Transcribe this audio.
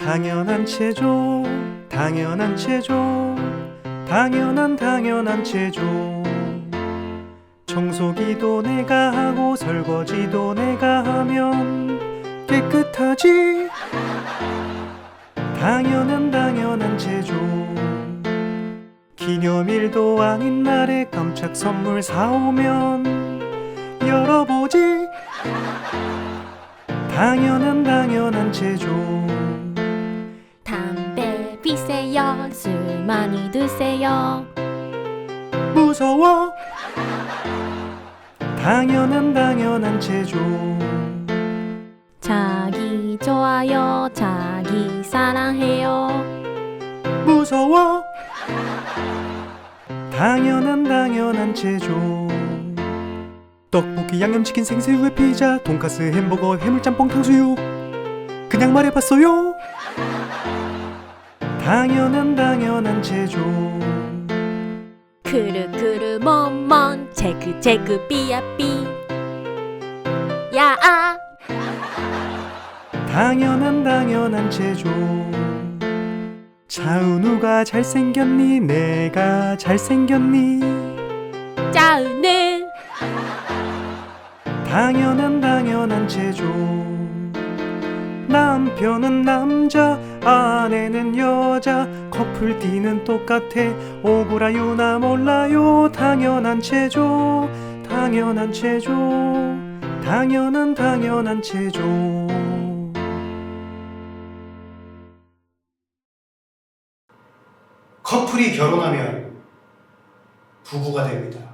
당연한 체조 당연한 체조 당연한 당연한 체조. 청소기도 내가 하고 설거지도 내가 하면 깨끗하지? 당연한 당연한 체조. 기념일도 아닌 날에 깜짝 선물 사오면 열어보지? 당연한 당연한 체조 술 많이 드세요. 무서워. 당연한 당연한 체조. 자기 좋아요 자기 사랑해요. 무서워. 당연한 당연한 체조. 떡볶이 양념치킨 생새우에 피자 돈가스 햄버거 해물짬뽕 탕수육. 그냥 말해봤어요 당연한 당연한 체조. 크르크르 멍멍 체크 체크 삐아삐. 야아. 당연한 당연한 체조. 차은우가 잘생겼니? 내가 잘생겼니? 짜으는 당연한 당연한 체조 남편은 남자 아내는 여자 커플티는 똑같아. 오구라 유나 몰라요. 당연한 체조 당연한 체조 당연한 당연한 체조. 커플이 결혼하면 부부가 됩니다.